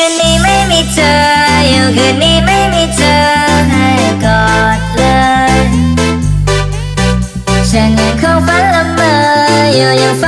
คืนนี้ไม่มีเธอ อยู่คืนนี้ไม่มีเธอให้กอดเลยฉันยังคงฝันละเมออยู่ยังฝัน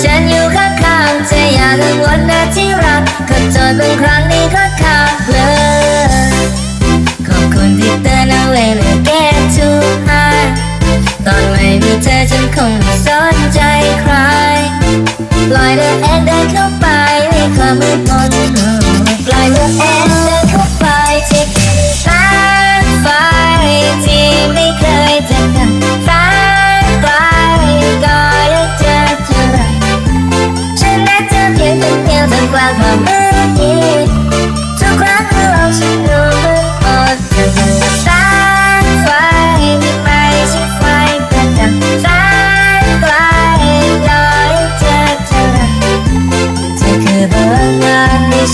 ฉันอยู่ข้างๆจะอย่ากัมวันะที่รักขอโทษบางครั้งนี่ก็ขาดเลยขอบคุณที่เตือนเอาไว้และแก้ทุกข์ตอนไม่มีเธอฉันคงไม่สนใจใครปล่อยเธอเองไดินเข้าไปในความมืดมนปล่อยเธอ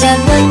Ra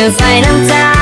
Cause when I'm tired